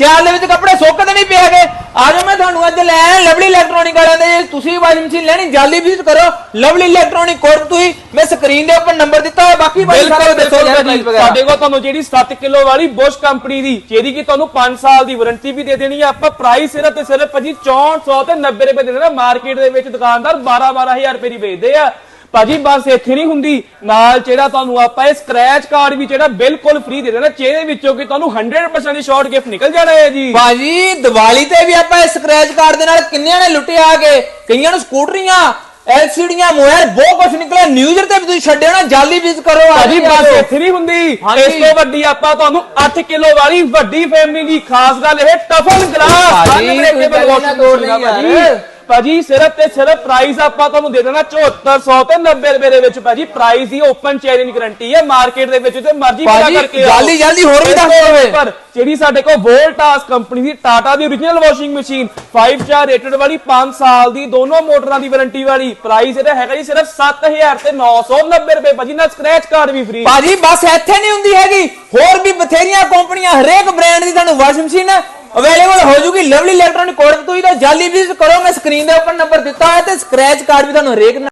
ਹੈਗੇ ਆਜੋ ਮੈਂ ਤੁਹਾਨੂੰ ਅੱਜ ਲੈ ਆਇਆ ਲਵਲੀ ਇਲੈਕਟ੍ਰੋਨਿਕ ਵਾਲਿਆਂ ਦੇ। ਤੁਸੀਂ ਵਾਸ਼ਿੰਗ ਮਸ਼ੀਨ ਲੈਣੀ ਜਲਦੀ ਵਿਜ਼ਿਟ ਕਰੋ। ਲਵਲੀ ਇਲੈਕਟ੍ਰੋਨਿਕ ਕੋਡ ਤੁਸੀਂ ਮੈਂ ਸਕਰੀਨ ਦੇ ਉੱਪਰ ਨੰਬਰ ਦਿੱਤਾ ਹੋਇਆ ਬਾਕੀ ਭਾਈ ਬਿਲਕੁਲ ਸਾਰੇ ਦੱਸੋ ਸਾਡੇ ਕੋਲ ਤੁਹਾਨੂੰ ਜਿਹੜੀ 7 ਕਿਲੋ ਵਾਲੀ ਬੋਸ਼ ਕੰਪਨੀ ਦੀ ਜਿਹਦੀ ਕਿ ਤੁਹਾਨੂੰ 5 ਸਾਲ ਦੀ ਵਾਰੰਟੀ ਵੀ ਦੇ ਦੇਣੀ ਆ। ਆਪਾਂ ਪ੍ਰਾਈਸ ਸਿਰਫ ਤੇ ਸਿਰਫ ਭਾਜੀ 6400 ਤੇ 90 ਰੁਪਏ ਦੇ ਦੇਣਾ। ਮਾਰਕੀਟ ਦੇ ਵਿੱਚ ਦੁਕਾਨਦਾਰ 12 12000 ਰੁਪਏ ਦੀ ਵੇਚਦੇ ਆ। ਭਾਜੀ ਬਸ ਇੱਥੇ ਨਹੀਂ ਹੁੰਦੀ। ਨਾਲ ਜਿਹੜਾ ਤੁਹਾਨੂੰ ਆਪਾਂ ਇਹ ਸਕ੍ਰੈਚ ਕਾਰਡ ਵੀ ਜਿਹੜਾ ਬਿਲਕੁਲ ਫ੍ਰੀ ਦੇ ਦੇਣਾ ਜਿਹਦੇ ਵਿੱਚੋਂ ਕਿ ਤੁਹਾਨੂੰ 100% ਦੀ ਸ਼ਾਰਟ ਗਿਫਟ ਨਿਕਲ ਜਾਣਾ ਹੈ ਜੀ। ਬਾਜੀ ਦੀਵਾਲੀ ਤੇ ਵੀ ਆਪਾਂ ਇਸ ਸਕ੍ਰੈਚ ਕਾਰਡ ਦੇ ਨਾਲ ਕਿੰਨਿਆਂ ਨੇ ਲੁੱਟਿਆ ਆ ਕੇ? ਕਈਆਂ ਨੂੰ ਸਕੂਟਰੀਆਂ ਐਲਸੀਡੀਆਂ ਮੋਬਾਈਲ ਬਹੁਤ ਕੁਝ ਨਿਕਲਿਆ। ਨਿਊਜ਼ਰ ਤੇ ਵੀ ਤੁਸੀਂ ਛੱਡਿਓ ਨਾ ਜਲਦੀ ਵਿਜ਼ਿਟ ਕਰੋ ਭਾਜੀ ਬਸ। ਇੱਥੇ ਨਹੀਂ ਹੁੰਦੀ। ਇਸ ਤੋਂ ਵੱਡੀ ਆਪਾਂ ਤੁਹਾਨੂੰ 8 ਕਿਲੋ ਵਾਲੀ ਵੱਡੀ ਫੈਮਿਲੀ ਦੀ ਖਾਸ ਗੱਲ ਇਹ ਟਫਨ ਗਲਾਸ ਭਾਜੀ, ਭਾਜੀ ਸਿਰਫ ਤੇ ਸਿਰਫ ਪ੍ਰਾਈਸ ਆਪਾਂ ਤੁਹਾਨੂੰ ਦੇ ਦੇਣਾ 7400 ਤੇ 90 ਰੁਪਏ ਦੇ ਵਿੱਚ ਭਾਜੀ। ਪ੍ਰਾਈਸ ਦੀ ਓਪਨ ਚੈਲੰਜ ਗਾਰੰਟੀ ਹੈ ਮਾਰਕੀਟ ਦੇ ਵਿੱਚ ਤੇ ਮਰਜ਼ੀ ਪਤਾ ਭਾਜੀ, ਕਰਕੇ ਆਓ। ਜਲਦੀ- ਜਲਦੀ ਹੋਰ ਵੀ ਦੱਸ ਦਿਓ ਵੇ। ਉੱਪਰ ਜਿਹੜੀ ਸਾਡੇ ਕੋਲ ਵੋਲਟਾਸ ਕੰਪਨੀ ਦੀ ਟਾਟਾ ਦੀ origignal washing machine 5 star rated ਵਾਲੀ 5 ਸਾਲ ਦੀ ਦੋਨੋਂ ਮੋਟਰਾਂ ਦੀ ਵਾਰੰਟੀ ਵਾਲੀ ਪ੍ਰਾਈਸ ਇਹਦਾ ਹੈਗਾ ਜੀ ਸਿਰਫ 7000 ਤੇ 990 ਰੁਪਏ। ਭਾਜੀ ਨਾਲ ਸਕ੍ਰੈਚ ਕਾਰਡ ਵੀ ਫ੍ਰੀ ਭਾਜੀ ਬਸ ਇੱਥੇ ਨਹੀਂ ਹੁੰਦੀ ਹੈਗੀ। ਹੋਰ ਵੀ ਬਥੇਰੀਆਂ ਕੰਪਨੀਆਂ ਹਰੇਕ ਬ੍ਰਾਂਡ ਦੀ ਤੁਹਾਨੂੰ ਵਾਸ਼ਿੰਗ ਮਸ਼ੀਨ ਅਵੇਲੇਬਲ ਹੋ ਜੂਗੀ ਲਵਲੀ ਇਲੈਕਟ੍ਰੋਨਿਕ ਕੋਡ ਤੁਸੀਂ ਤਾਂ ਜਲਦੀ ਵਿਜ਼ਿਟ ਕਰੋ ਮੈਂ ਸਕਰੀਨ ਦੇ ਉੱਪਰ ਨੰਬਰ ਦਿੱਤਾ ਹੈ ਤੇ ਸਕ੍ਰੈਚ ਕਾਰਡ ਵੀ ਤੁਹਾਨੂੰ ਹਰੇਕ